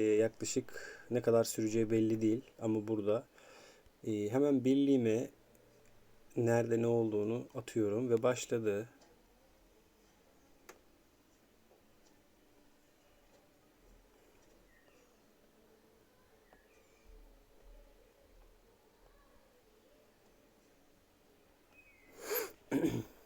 Ee, yaklaşık ne kadar süreceği belli değil ama burada e, hemen birliğime nerede ne olduğunu atıyorum ve başladı.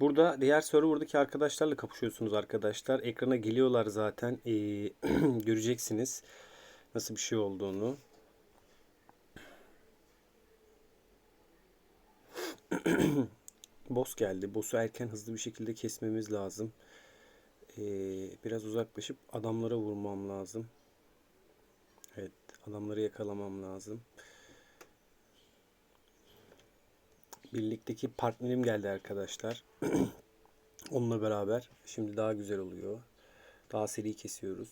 Burada diğer serverdaki arkadaşlarla kapışıyorsunuz arkadaşlar. Ekrana geliyorlar zaten. Ee, göreceksiniz nasıl bir şey olduğunu. Boss geldi. Boss'u erken hızlı bir şekilde kesmemiz lazım. Ee, biraz uzaklaşıp adamlara vurmam lazım. Evet, adamları yakalamam lazım. Birlikteki partnerim geldi arkadaşlar. Onunla beraber şimdi daha güzel oluyor. Daha seri kesiyoruz.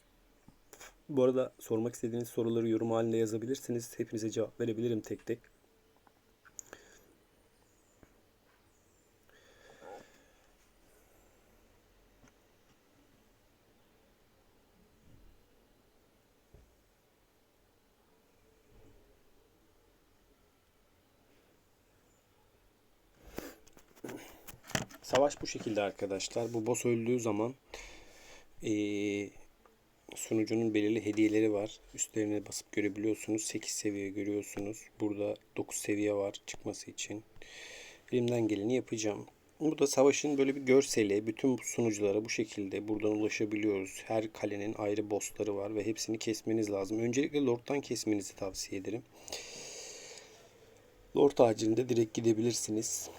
Bu arada sormak istediğiniz soruları yorum halinde yazabilirsiniz. Hepinize cevap verebilirim tek tek. Savaş bu şekilde arkadaşlar. Bu boss öldüğü zaman eee, sunucunun belirli hediyeleri var. Üstlerine basıp görebiliyorsunuz. 8 seviye görüyorsunuz. Burada 9 seviye var çıkması için. Elimden geleni yapacağım. Burada savaşın böyle bir görseli. Bütün sunuculara bu şekilde buradan ulaşabiliyoruz. Her kalenin ayrı bossları var ve hepsini kesmeniz lazım. Öncelikle Lord'dan kesmenizi tavsiye ederim. Lord acilinde direkt gidebilirsiniz.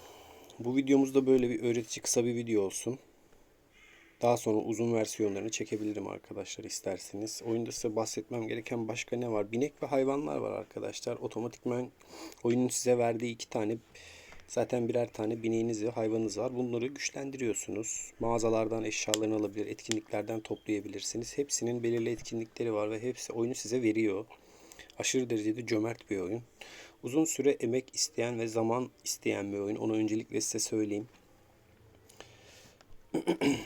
Bu videomuzda böyle bir öğretici kısa bir video olsun. Daha sonra uzun versiyonlarını çekebilirim arkadaşlar isterseniz. Oyunda size bahsetmem gereken başka ne var? Binek ve hayvanlar var arkadaşlar. Otomatikman oyunun size verdiği iki tane zaten birer tane bineğiniz ve hayvanınız var. Bunları güçlendiriyorsunuz. Mağazalardan eşyalarını alabilir, etkinliklerden toplayabilirsiniz. Hepsinin belirli etkinlikleri var ve hepsi oyunu size veriyor. Aşırı derecede cömert bir oyun. Uzun süre emek isteyen ve zaman isteyen bir oyun. Onu öncelikle size söyleyeyim.